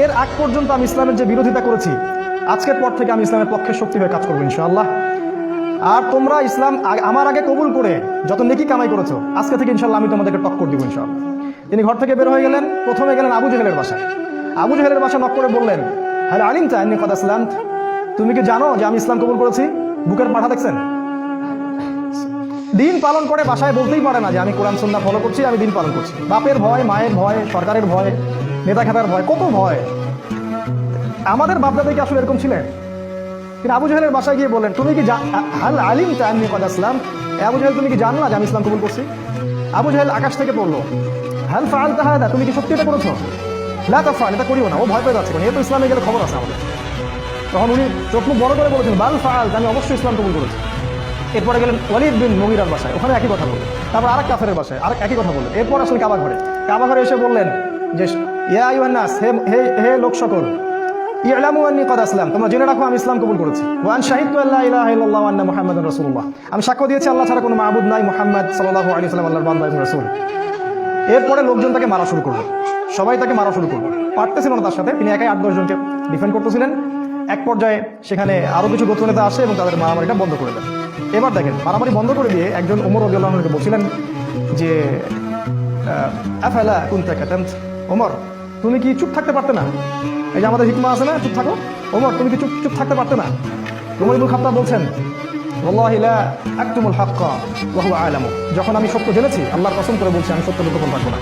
এর আগ পর্যন্ত আমি ইসলামের যে বিরোধিতা করেছি, আজকের পর থেকে আমি ইসলামের পক্ষে শক্তি হয়ে কাজ করব ইনশাআল্লাহ। আর তোমরা ইসলাম আমার আগে কবুল করে যত নেকি কামাই করেছ, আজকে থেকে ইনশাল্লাহ আমি তোমাদেরকে টক্কর দিব ইনশাআল্লাহ। তিনি ঘর থেকে বের হয়ে গেলেন, প্রথমে গেলেন আবু জেহেলের বাসায়। আবু জেহেলের বাসায় নক করে বললেন হ্যাঁ আলিম তা এমনি কথা ইসলাম তুমি কি জানো যে আমি ইসলাম কবুল করেছি? বুকের পাঠা দেখছেন? দিন পালন করে বাসায় বলতেই পারে না যে আমি কোরআন সন্না ফলো করছি, আমি দিন পালন করছি। বাপের ভয়, মায়ের ভয়, সরকারের ভয়, নেতা খেতার ভয়, কত ভয়? আমাদের বাপদাদা কি আসলে এরকম ছিলেন? তিনি আবু জাহেলের বাসায় গিয়ে বললেন, তুমি কি হাল আলিম তাইমনি কদ আসলাম? আবু জাহেল, তুমি কি জানলা যে আমি ইসলাম কবুল করছি? আবু জাহেল আকাশ থেকে পড়ল, হাল ফাল তাহাদা তুমি কি সত্যি এটা করেছ? লা তা ফাল এটা করিও না, ও ভয় পেয়ে যাচ্ছে, এ তো ইসলামে গেলে খবর আছে আমাদের। তখন উনি চোখ বড় করে বলেছেন, বাল ফাল আমি অবশ্যই ইসলাম কবুল করেছি। এরপরে গেলেন ওয়ালিদ বিন মহিরার বাসায়, ওখানে একই কথা বললেন। তারপর আরেক কাফের বাসায়, আরেক একই কথা বললেন। এরপর আসলে কাবা ঘরে। কাবা ঘরে এসে বললেন যে, ইয়া হে হে হে লোক সকল কদ আসলাম, তোমরা জেনে রাখো আমি ইসলাম কবুল করেছি। ওয়ান শাহিদু আল্লাহ ইলাহা ইল্লাল্লাহ আন্না মুহাম্মাদুর রাসূলুল্লাহ। আমি সাক্ষ্য দিয়েছি, আল্লাহ ছাড়া কোনো মাবুদ নাই, মুহাম্মদ সাল্লাল্লাহু আলাইহি সাল্লাম আল্লাহর বান্দা এবং রাসূল। এরপরে লোকজন তাকে মারা শুরু করল। সবাই তাকে মারা শুরু করল। পারতেছিল না তার সাথে, তিনি একাই আট দশজনকে ডিফেন্ড করতেছিলেন। এক পর্যায়ে সেখানে আরও কিছু গোত্র নেতা আসে এবং তাদের মারামারিটা বন্ধ করে দেন। এবার দেখেন, মারামারি বন্ধ করে দিয়ে একজন ওমর রবিউল্লাহকে বলছিলেন যে আফালা কুনতা কাতান্ত ওমর, তুমি কি চুপ থাকতে পারতে না? এই যে আমাদের হিকমা আছে না, চুপ থাকো। ওমর, তুমি কি চুপ চুপ থাকতে পারতে না? ওমর ইবুল খাত্তাব বলছেন, ওয়াল্লাহি লা আকতুমুল হাক্কা ওয়া হুয়া আলামু। যখন আমি সত্য জেনেছি, আল্লাহর কসম করে বলছি, আমি সত্য গোপন রাখব না।